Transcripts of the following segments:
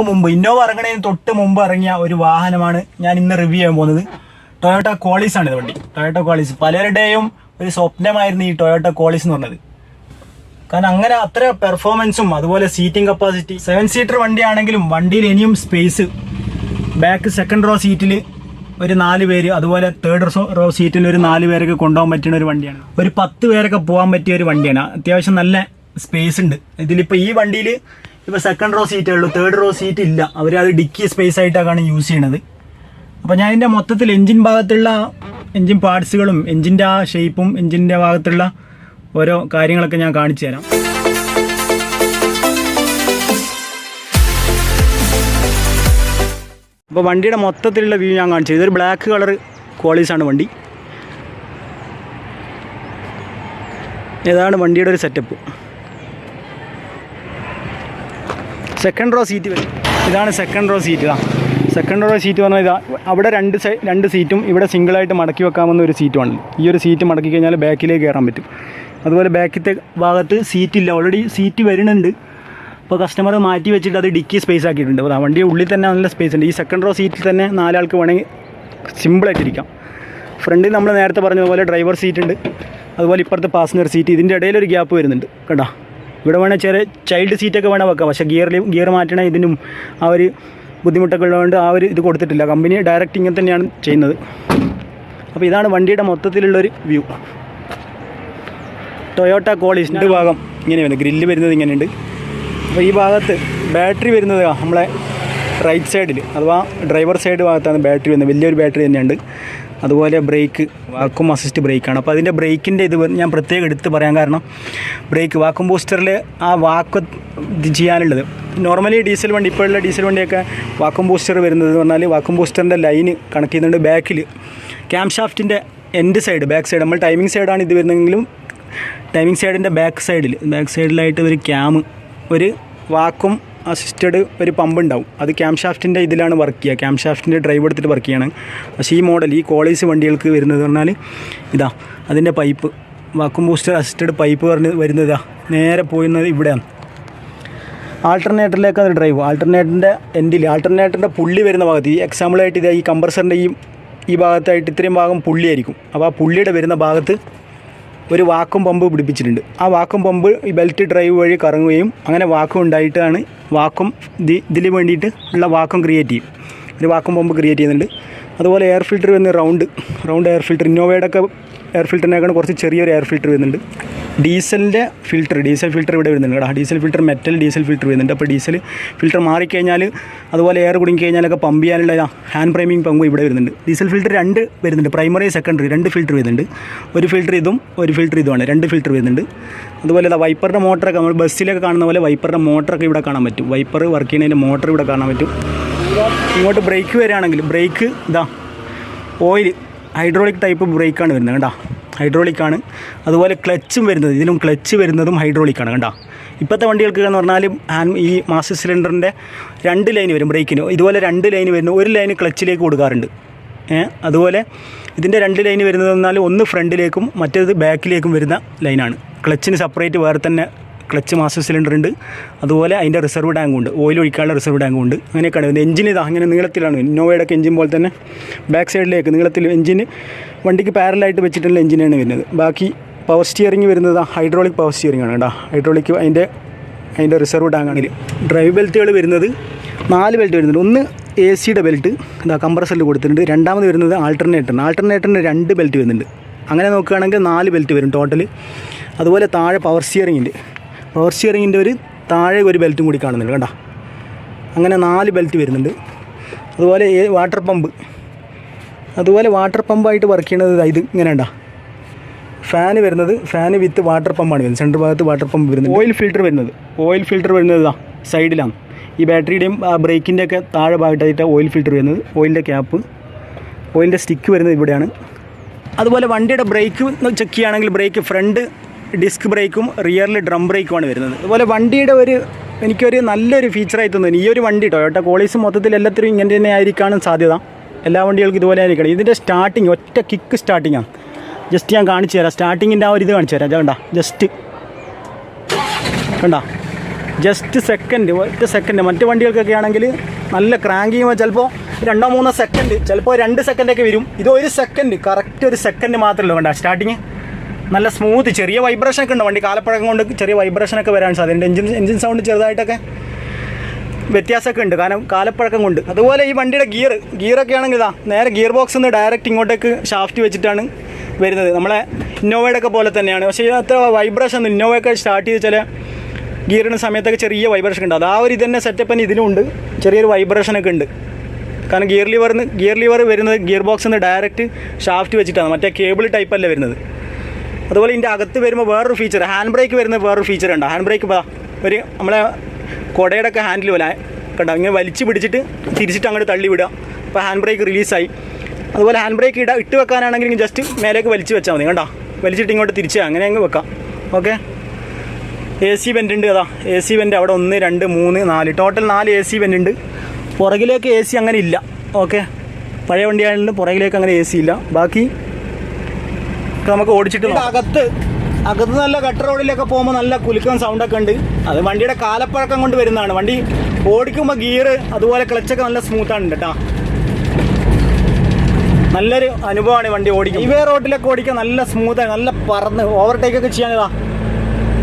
മുമ്പ് ഇന്നോവ ഇറങ്ങണതിന് തൊട്ട് മുമ്പ് ഇറങ്ങിയ ഒരു വാഹനമാണ് ഞാൻ ഇന്ന് റിവ്യൂ ചെയ്യാൻ പോകുന്നത്. ടൊയോട്ട കോളീസ് ആണ് ഇത് വണ്ടി. ടൊയോട്ട കോളീസ് പലരുടെയും ഒരു സ്വപ്നമായിരുന്നു ഈ ടൊയോട്ട കോളീസ് എന്ന് പറഞ്ഞത്. കാരണം അങ്ങനെ അത്ര പെർഫോമൻസും അതുപോലെ സീറ്റിംഗ് കപ്പാസിറ്റി സെവൻ സീറ്റർ വണ്ടിയാണെങ്കിലും വണ്ടിയിൽ ഇനിയും സ്പേസ് ബാക്ക് സെക്കൻഡ് റോ സീറ്റിൽ ഒരു നാല് പേര് അതുപോലെ തേർഡ് റോ സീറ്റിൽ ഒരു നാല് പേരൊക്കെ കൊണ്ടുപോകാൻ പറ്റുന്ന ഒരു വണ്ടിയാണ്. ഒരു പത്ത് പേരൊക്കെ പോകാൻ പറ്റിയ ഒരു വണ്ടിയാണ്. അത്യാവശ്യം നല്ല സ്പേസ് ഉണ്ട്. ഇതിലിപ്പോൾ ഈ വണ്ടിയിൽ ഇപ്പോൾ സെക്കൻഡ് റോ സീറ്റേ ഉള്ളൂ. തേർഡ് റോ സീറ്റ് ഇല്ല. അവർ അത് ഡിക്കി സ്പേസ് ആയിട്ടാണ് യൂസ് ചെയ്യണത്. അപ്പോൾ ഞാൻ ഇതിന്റെ മൊത്തത്തിൽ എൻജിൻ ഭാഗത്തുള്ള എൻജിൻ പാർട്സുകളും എൻജിന്റെ ആ ഷേപ്പും എൻജിന്റെ ഭാഗത്തുള്ള ഓരോ കാര്യങ്ങളൊക്കെ ഞാൻ കാണിച്ചു തരാം. അപ്പോൾ വണ്ടിയുടെ മൊത്തത്തിലുള്ള വ്യൂ ഞാൻ കാണിച്ചു ഇതൊരു ബ്ലാക്ക് കളർ ക്വാളിറ്റീസാണ് വണ്ടി. ഇതാണ് വണ്ടിയുടെ ഒരു സെറ്റപ്പ് സെക്കൻഡ് റോ സീറ്റ് ഇതാണ് സെക്കൻഡ് റോ സീറ്റ് ഇതാ. സെക്കൻഡ് റോ സീറ്റ് പറഞ്ഞാൽ ഇതാ. അവിടെ രണ്ട് രണ്ട് സീറ്റും ഇവിടെ സിംഗിളായിട്ട് മടക്കി വെക്കാമെന്ന ഒരു സീറ്റുമാണ് ഈ ഒരു സീറ്റ് മടക്കി കഴിഞ്ഞാൽ ബാക്കിലേക്ക് കയറാൻ പറ്റും. അതുപോലെ ബാക്കിലത്തെ ഭാഗത്ത് സീറ്റില്ല ഓൾറെഡി സീറ്റ് വരുന്നുണ്ട്. അപ്പോൾ കസ്റ്റമർ മാറ്റി വെച്ചിട്ട് അത് ഡിക്കി സ്പേസ് ആക്കിയിട്ടുണ്ട്. അപ്പോൾ വണ്ടിയുടെ ഉള്ളിൽ തന്നെ നല്ല സ്പേസ് ഉണ്ട്. ഈ സെക്കൻഡ് റോ സീറ്റിൽ തന്നെ നാലാൾക്ക് വേണമെങ്കിൽ സിമ്പിളായിട്ട് ഇരിക്കാം. ഫ്രണ്ടിൽ നമ്മൾ നേരത്തെ പറഞ്ഞതുപോലെ ഡ്രൈവർ സീറ്റ് ഉണ്ട്. അതുപോലെ ഇപ്പുറത്തെ പാസഞ്ചർ സീറ്റ് ഇതിന്റെ ഇടയിലൊരു ഗ്യാപ്പ് വരുന്നുണ്ട്. കേട്ടോ ഇവിടെ വേണേൽ ചെറിയ ചൈൽഡ് സീറ്റൊക്കെ വേണേൽ വെക്കാം. പക്ഷേ ഗിയറിൽ ഗിയർ മാറ്റണ ഇതിനും ആ ഒരു ബുദ്ധിമുട്ടൊക്കെ ഉള്ളതുകൊണ്ട് ആ ഒരു ഇത് കൊടുത്തിട്ടില്ല. കമ്പനി ഡയറക്റ്റ് ഇങ്ങനെ തന്നെയാണ് ചെയ്യുന്നത്. അപ്പോൾ ഇതാണ് വണ്ടിയുടെ മൊത്തത്തിലുള്ളൊരു വ്യൂ ടൊയോട്ട കോളീസ് രണ്ട് ഭാഗം ഇങ്ങനെ വരുന്നത് ഗ്രില്ല് വരുന്നത് ഇങ്ങനെയുണ്ട്. അപ്പോൾ ഈ ഭാഗത്ത് ബാറ്ററി വരുന്നത് നമ്മളെ റൈറ്റ് സൈഡിൽ അഥവാ ഡ്രൈവർ സൈഡ് ഭാഗത്താണ് ബാറ്ററി വരുന്നത്. വലിയൊരു ബാറ്ററി തന്നെയുണ്ട്. അതുപോലെ ബ്രേക്ക് വാക്കും അസിസ്റ്റ് ബ്രേക്കാണ് അപ്പോൾ അതിന്റെ ബ്രേക്കിന്റെ ഇത് ഞാൻ പ്രത്യേകം എടുത്ത് പറയാൻ കാരണം ബ്രേക്ക് വാക്കും ബൂസ്റ്ററിൽ ആ വാക്ക് ചെയ്യാനുള്ളത്. നോർമലി ഡീസൽ വണ്ടി ഇപ്പോഴുള്ള ഡീസൽ വണ്ടിയൊക്കെ വാക്കും ബൂസ്റ്റർ വരുന്നത് എന്ന് പറഞ്ഞാൽ വാക്കും ബൂസ്റ്ററിന്റെ ലൈന് കണക്ട് ചെയ്യുന്നുണ്ട് ബാക്കിൽ ക്യാം ഷാഫ്റ്റിന്റെ എൻഡ് സൈഡ് ബാക്ക് സൈഡ് നമ്മൾ ടൈമിംഗ് സൈഡാണ് ഇത് വരുന്നതെങ്കിലും ടൈമിംഗ് സൈഡിന്റെ ബാക്ക് സൈഡിൽ ബാക്ക് സൈഡിലായിട്ട് ഒരു ക്യാം ഒരു വാക്കും അസിസ്റ്റഡ് ഒരു പമ്പ് ഉണ്ടാവും. അത് ക്യാം ഷാഫ്റ്റിന്റെ ഇതിലാണ് വർക്ക് ചെയ്യുക. ക്യാം ഷാഫ്റ്റിന്റെ ഡ്രൈവ് എടുത്തിട്ട് വർക്ക് ചെയ്യണം. പക്ഷേ ഈ മോഡൽ ഈ കോളേജ് വണ്ടികൾക്ക് വരുന്നത് പറഞ്ഞാൽ ഇതാ അതിന്റെ പൈപ്പ് വാക്കും ബൂസ്റ്റർ അസിസ്റ്റഡ് പൈപ്പ് പറഞ്ഞ് വരുന്നതാ നേരെ പോയിരുന്നത് ഇവിടെയാണ്. ആൾട്ടർനേറ്ററിലേക്ക് അത് ഡ്രൈവ് ആൾട്ടർനേറ്ററിന്റെ എൻഡിൽ ആൾട്ടർനേറ്ററിന്റെ പുള്ളി വരുന്ന ഭാഗത്ത് ഈ എക്സാമ്പിളായിട്ട് ഇത് ഈ കമ്പ്രസറിന്റെ ഈ ഈ ഭാഗത്തായിട്ട് ഇത്രയും ഭാഗം പുള്ളിയായിരിക്കും. അപ്പോൾ ആ പുള്ളിയുടെ വരുന്ന ഭാഗത്ത് ഒരു വാക്കും പമ്പ് പിടിപ്പിച്ചിട്ടുണ്ട്. ആ വാക്കും പമ്പ് ഈ ബെൽറ്റ് ഡ്രൈവ് വഴി കറങ്ങുകയും അങ്ങനെ വാക്കും ഉണ്ടായിട്ടാണ് വാക്കും ഇതിൽ വേണ്ടിയിട്ട് ഉള്ള വാക്കും ക്രിയേറ്റ് ചെയ്യും. ഒരു വാക്കും പമ്പ് ക്രിയേറ്റ് ചെയ്യുന്നുണ്ട്. അതുപോലെ എയർ ഫിൽറ്റർ വരുന്ന റൗണ്ട് റൗണ്ട് എയർ ഫിൽറ്റർ ഇന്നോവയുടെ ഒക്കെ എയർ ഫിൽറ്ററിനേക്കാൾ കുറച്ച് ചെറിയൊരു എയർ ഫിൽറ്റർ വരുന്നുണ്ട്. ഡീസലിന്റെ ഫിൽറ്റർ ഡീസൽ ഫിൽറ്റർ ഇവിടെ വരുന്നുണ്ട് കേട്ടോ. Diesel filter metal diesel filter വരുന്നുണ്ട്. അപ്പോൾ ഡീസൽ ഫിൽറ്റർ മാറിക്കഴിഞ്ഞാൽ അതുപോലെ എയർ കുടുങ്ങി കഴിഞ്ഞാലൊക്കെ പമ്പ് ചെയ്യാനുള്ള ഹാൻഡ് പ്രൈമിങ് പമ്പ് ഇവിടെ വരുന്നുണ്ട്. ഡീസൽ ഫിൽറ്റർ രണ്ട് വരുന്നുണ്ട്. പ്രൈമറി സെക്കൻഡറി രണ്ട് ഫിൽറ്റർ വരുന്നുണ്ട്. ഒരു ഫിൽറ്റർ ഇതും ഒരു ഫിൽറ്റർ ഇതുമാണ്. രണ്ട് ഫിൽറ്റർ വരുന്നുണ്ട്. അതുപോലെ വൈപ്പറിന്റെ മോട്ടറൊക്കെ നമ്മൾ ബസ്സിലൊക്കെ കാണുന്ന പോലെ വൈപ്പറിന്റെ മോട്ടറൊക്കെ ഇവിടെ കാണാൻ പറ്റും. വൈപ്പർ വർക്ക് ചെയ്യുന്നതിന്റെ മോട്ടർ ഇവിടെ കാണാൻ പറ്റും. ഇങ്ങോട്ട് ബ്രേക്ക് വരികയാണെങ്കിൽ ബ്രേക്ക് ഇതാ ഓയിൽ ഹൈഡ്രോളിക് ടൈപ്പ് ബ്രേക്കാണ് വരുന്നത് കേട്ടോ ഹൈഡ്രോളിക്കാണ് അതുപോലെ ക്ലച്ചും വരുന്നത്. ഇതിലും ക്ലച്ച് വരുന്നതും ഹൈഡ്രോളിക്കാണ് കണ്ടോ? ഇപ്പോഴത്തെ വണ്ടികൾക്ക് എന്ന് പറഞ്ഞാൽ ഈ മാസ്റ്റർ സിലിണ്ടറിന്റെ രണ്ട് ലൈൻ വരും ബ്രേക്കിന് ഇതുപോലെ രണ്ട് ലൈൻ വരുന്നു ഒരു ലൈൻ ക്ലച്ചിലേക്ക് കൊടുക്കാറുണ്ട്. അതുപോലെ ഇതിന്റെ രണ്ട് ലൈൻ വരുന്നത് പറഞ്ഞാൽ ഒന്ന് ഫ്രണ്ടിലേക്കും മറ്റേത് ബാക്കിലേക്കും വരുന്ന ലൈനാണ് ക്ലച്ചിന് സെപ്പറേറ്റ് വേറെ തന്നെ ക്ലച്ച് മാസ്റ്റർ സിലിണ്ടർ ഉണ്ട്. അതുപോലെ അതിന്റെ റിസർവ് ടാങ്കും ഉണ്ട്. ഓയിൽ ഒഴിക്കാനുള്ള റിസർവ് ടാങ്കും ഉണ്ട്. അങ്ങനെയൊക്കെയാണ്. വരുന്നത് എഞ്ചിൻ ഇതാ അങ്ങനെ നീളത്തിലാണ്. ഇന്നോവയുടെയൊക്കെ എഞ്ചിൻ പോലെ തന്നെ ബാക്ക് സൈഡിലേക്ക് നീളത്തിൽ എഞ്ചിന് വണ്ടിക്ക് പാരലായിട്ട് വെച്ചിട്ടുള്ള എഞ്ചിനാണ് വരുന്നത്. ബാക്കി പവർ സ്റ്റിയറിംഗ് വരുന്നത് ഹൈഡ്രോളിക് പവർ സ്റ്റിയറിംഗ് ആണ് കേട്ടോ. ഹൈഡ്രോളിക് അതിന്റെ അതിന്റെ റിസർവ് ടാങ്കാണെങ്കിൽ ഡ്രൈവ് ബെൽറ്റുകൾ വരുന്നത് നാല് ബെൽറ്റ് വരുന്നുണ്ട്. ഒന്ന് എ സിയുടെ ബെൽറ്റ് ഇതാ കംപ്രസറിൽ കൊടുത്തിട്ടുണ്ട്. രണ്ടാമത് വരുന്നത് ആൾട്ടർനേറ്ററിന് ആൾട്ടർനേറ്ററിന് രണ്ട് ബെൽറ്റ് വരുന്നുണ്ട്. അങ്ങനെ നോക്കുകയാണെങ്കിൽ നാല് ബെൽറ്റ് വരും ടോട്ടൽ അതുപോലെ താഴെ പവർ സ്റ്റിയറിംഗ് പവർ സ്റ്റിയറിങ്ങിന്റെ ഒരു താഴെ ഒരു ബെൽറ്റും കൂടി കാണുന്നുണ്ട് കണ്ടോ? അങ്ങനെ നാല് ബെൽറ്റ് വരുന്നുണ്ട്. അതുപോലെ വാട്ടർ പമ്പ് അതുപോലെ വാട്ടർ പമ്പായിട്ട് വർക്ക് ചെയ്യണത് ഇത് ഇങ്ങനെ ഉണ്ടാ ഫാന് വരുന്നത് ഫാന് വിത്ത് വാട്ടർ പമ്പാണ് വരുന്നത്. സെന്റർ ഭാഗത്ത് വാട്ടർ പമ്പ് വരുന്നത് ഓയിൽ ഫിൽറ്റർ വരുന്നത്. ഓയിൽ ഫിൽറ്റർ വരുന്നത് ഇതാ സൈഡിലാണ് ഈ ബാറ്ററിയുടെയും ബ്രേക്കിന്റെ ഒക്കെ താഴെ ഭാഗത്തായിട്ട് ഓയിൽ ഫിൽറ്റർ വരുന്നത്. ഓയിലിന്റെ ക്യാപ്പ് ഓയിലിന്റെ സ്റ്റിക്ക് വരുന്നത് ഇവിടെയാണ്. അതുപോലെ വണ്ടിയുടെ ബ്രേക്ക് ചെക്ക് ചെയ്യുകയാണെങ്കിൽ ബ്രേക്ക് ഫ്രണ്ട് ഡിസ്ക് ബ്രേക്കും റിയറിൽ ഡ്രം ബ്രേക്കുമാണ് വരുന്നത്. അതുപോലെ വണ്ടിയുടെ ഒരു എനിക്കൊരു നല്ലൊരു ഫീച്ചറായി തോന്നുന്നു. ഈ ഒരു വണ്ടി ടൊയോട്ട കോളീസ് മൊത്തത്തിൽ എല്ലാത്തിനും ഇങ്ങനെ തന്നെ ആയിരിക്കാനും സാധ്യത. എല്ലാ വണ്ടികൾക്കും ഇതുപോലെ ആയിരിക്കണം. ഇതിന്റെ സ്റ്റാർട്ടിങ് ഒറ്റ കിക്ക് സ്റ്റാർട്ടിങ്ങാണ് ജസ്റ്റ് ഞാൻ കാണിച്ചു തരാം. സ്റ്റാർട്ടിങ്ങിന്റെ ആ ഒരു ഇത് കാണിച്ചു തരാം. കണ്ട? ജസ്റ്റ് കണ്ട? ജസ്റ്റ് സെക്കൻഡ് ഒറ്റ സെക്കൻഡ് മറ്റു വണ്ടികൾക്കൊക്കെ ആണെങ്കിൽ നല്ല ക്രാങ്ക് ചെയ്യുമ്പോൾ ചിലപ്പോൾ രണ്ടോ മൂന്നോ സെക്കൻഡ് ചിലപ്പോൾ രണ്ട് സെക്കൻഡൊക്കെ വരും. ഇത് ഒരു സെക്കൻഡ് കറക്റ്റ് ഒരു സെക്കൻഡ് മാത്രമേ ഉള്ളൂ. സ്റ്റാർട്ടിങ് നല്ല സ്മൂത്ത് ചെറിയ വൈബ്രേഷൻ ഒക്കെ ഉണ്ട്. വണ്ടി കാലപ്പഴക്കം കൊണ്ട് ചെറിയ വൈബ്രേഷൻ ഒക്കെ വരാൻ സാധ്യതയുണ്ട് എഞ്ചിൻ എഞ്ചിൻ സൗണ്ട് ചെറുതായിട്ടൊക്കെ വ്യത്യാസമൊക്കെ ഉണ്ട്. കാരണം കാലപ്പഴക്കം കൊണ്ട്. അതുപോലെ ഈ വണ്ടിയുടെ ഗിയർ ഗിയറൊക്കെ ആണെങ്കിൽ ഇതാ നേരെ ഗിയർ ബോക്സ് നിന്ന് ഡയറക്റ്റ് ഇങ്ങോട്ടേക്ക് ഷാഫ്റ്റ് വെച്ചിട്ടാണ് വരുന്നത്. നമ്മളെ ഇന്നോവയുടെ ഒക്കെ പോലെ തന്നെയാണ്. പക്ഷേ അത്ര വൈബ്രേഷൻ ഇന്നോവയൊക്കെ സ്റ്റാർട്ട് ചെയ്ത് ചില ഗിയറിന് സമയത്തൊക്കെ ചെറിയ വൈബ്രേഷൻ ഉണ്ട്. അത് ആ ഒരു ഇതന്നെ സെറ്റപ്പ് തന്നെ ഇതിലും ഉണ്ട്. ചെറിയൊരു വൈബ്രേഷൻ ഒക്കെ ഉണ്ട്. കാരണം ഗിയർ ലിവറിന് ഗിയർ ലിവർ വരുന്നത് ഗിയർ ബോക്സിൽ നിന്ന് ഡയറക്റ്റ് ഷാഫ്റ്റ് വെച്ചിട്ടാണ്. മറ്റേ കേബിൾ ടൈപ്പ് അല്ല വരുന്നത്. അതുപോലെ ഇതിന്റെ അകത്ത് വരുമ്പോൾ വേറൊരു ഫീച്ചർ ഹാൻഡ് ബ്രേക്ക് വരുന്ന വേറൊരു ഫീച്ചർ ഉണ്ട്. ഹാൻഡ് ബ്രേക്ക് ഒരു നമ്മളെ കുടയുടെ ഒക്കെ ഹാൻഡിൽ പോലെ കണ്ടോ? ഇങ്ങനെ വലിച്ചു പിടിച്ചിട്ട് തിരിച്ചിട്ട് അങ്ങോട്ട് തള്ളി വിടുക. അപ്പോൾ ഹാൻഡ് ബ്രേക്ക് റിലീസായി അതുപോലെ ഹാൻഡ് ബ്രേക്ക് ഇട ഇട്ട് വെക്കാനാണെങ്കിൽ ജസ്റ്റ് മേലേക്ക് വലിച്ചു വെച്ചാൽ മതി കണ്ടോ? വലിച്ചിട്ട് ഇങ്ങോട്ട് തിരിച്ച് അങ്ങനെ അങ്ങ് വെക്കാം. ഓക്കെ എ സി വെന്റ് ഉണ്ട് അതാ. എ സി വെന്റ് അവിടെ ഒന്ന് രണ്ട് മൂന്ന് നാല്. ടോട്ടൽ നാല് എ സി വെന്റ് ഉണ്ട്. പുറകിലേക്ക് എ സി അങ്ങനെ ഇല്ല. ഓക്കെ പഴയ വണ്ടിയായതുകൊണ്ട് പുറകിലേക്ക് അങ്ങനെ എ സി ഇല്ല. ബാക്കി നമുക്ക് ഓടിച്ചിട്ട്. അകത്ത് അകത്ത് നല്ല കട്ട് റോഡിലൊക്കെ പോകുമ്പോൾ നല്ല കുലുക്കം സൗണ്ടൊക്കെ ഉണ്ട്. അത് വണ്ടിയുടെ കാലപ്പഴക്കം കൊണ്ട് വരുന്നതാണ്. വണ്ടി ഓടിക്കുമ്പോൾ ഗിയർ അതുപോലെ ക്ലച്ചൊക്കെ നല്ല സ്മൂത്താണ് കേട്ടോ നല്ലൊരു അനുഭവമാണ് വണ്ടി ഓടിക്കും ഇവേ റോഡിലൊക്കെ ഓടിക്കാൻ നല്ല സ്മൂത്താണ് നല്ല പറന്ന് ഓവർടേക്ക് ഒക്കെ ചെയ്യാനിതാ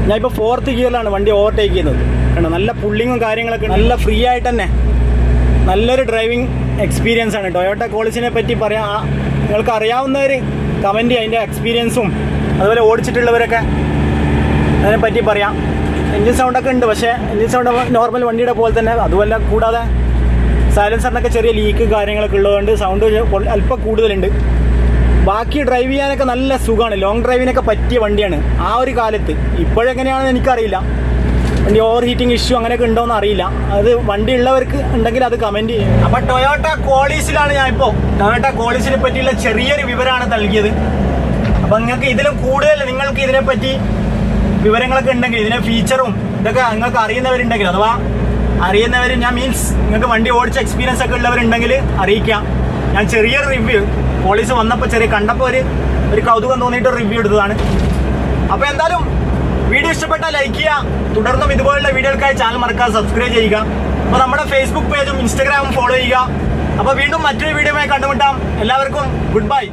ഞാൻ ഇപ്പോൾ ഫോർത്ത് ഗിയറിലാണ് വണ്ടി ഓവർടേക്ക് ചെയ്യുന്നത്. കണ്ടോ? നല്ല പുള്ളിങ്ങും കാര്യങ്ങളൊക്കെ. നല്ല ഫ്രീ ആയിട്ട് തന്നെ. നല്ലൊരു ഡ്രൈവിംഗ് എക്സ്പീരിയൻസ് ആണ് ടൊയോട്ട കോളിസിനെ പറ്റി പറയാം നിങ്ങൾക്ക് അറിയാവുന്നവർ കമന്റ് അതിന്റെ എക്സ്പീരിയൻസും അതുപോലെ ഓടിച്ചിട്ടുള്ളവരൊക്കെ അതിനെപ്പറ്റി പറയാം. എൻജിൻ സൗണ്ടൊക്കെ ഉണ്ട് പക്ഷേ എൻജിൻ സൗണ്ട് നോർമൽ വണ്ടിയുടെ പോലെ തന്നെ അതുപോലെ കൂടാതെ സൈലൻസറിനൊക്കെ ചെറിയ ലീക്ക് കാര്യങ്ങളൊക്കെ ഉള്ളതുകൊണ്ട് സൗണ്ട് അല്പം കൂടുതലുണ്ട്. ബാക്കി ഡ്രൈവ് ചെയ്യാനൊക്കെ നല്ല സുഖമാണ്. ലോങ് ഡ്രൈവിനൊക്കെ പറ്റിയ വണ്ടിയാണ് ആ ഒരു കാലത്ത്. ഇപ്പോഴെങ്ങനെയാണെന്ന് എനിക്കറിയില്ല. വണ്ടി ഓവർ ഹീറ്റിംഗ് ഇഷ്യൂ അങ്ങനെയൊക്കെ ഉണ്ടോയെന്ന് അറിയില്ല. അത് വണ്ടി ഉള്ളവർക്ക് ഉണ്ടെങ്കിൽ അത് കമന്റ് ചെയ്യും. അപ്പോൾ ടൊയോട്ട കോളീസിലാണ് ഞാൻ ഇപ്പോ ടൊയോട്ട കോളീസിനെ പറ്റിയുള്ള ചെറിയൊരു വിവരമാണ് നൽകിയത്. അപ്പോൾ നിങ്ങൾക്ക് ഇതിലും കൂടുതൽ നിങ്ങൾക്ക് ഇതിനെ പറ്റി വിവരങ്ങളൊക്കെ ഉണ്ടെങ്കിൽ ഇതിനെ ഫീച്ചറും ഇതൊക്കെ നിങ്ങൾക്ക് അറിയുന്നവരുണ്ടെങ്കിൽ അഥവാ അറിയുന്നവർ ഞാൻ മീൻസ് നിങ്ങൾക്ക് വണ്ടി ഓടിച്ച എക്സ്പീരിയൻസ് ഒക്കെ ഉള്ളവരുണ്ടെങ്കിൽ അറിയിക്കാം. ഞാൻ ചെറിയൊരു റിവ്യൂ പോലീസ് വന്നപ്പോൾ ചെറിയ കണ്ടപ്പോൾ ഒരു ഒരു കൗതുകം തോന്നിയിട്ട് റിവ്യൂ എടുത്തതാണ്. അപ്പോൾ എന്തായാലും വീഡിയോ ഇഷ്ടപ്പെട്ടാൽ ലൈക്ക് ചെയ്യുക തുടർന്നും ഇതുപോലുള്ള വീഡിയോകൾക്കായി ചാനൽ മറക്കാതെ സബ്സ്ക്രൈബ് ചെയ്യുക. അപ്പോൾ നമ്മുടെ ഫേസ്ബുക്ക് പേജും ഇൻസ്റ്റാഗ്രാമും ഫോളോ ചെയ്യുക. അപ്പോൾ വീണ്ടും മറ്റൊരു വീഡിയോയുമായി കണ്ടുമുട്ടാം. എല്ലാവർക്കും ഗുഡ് ബൈ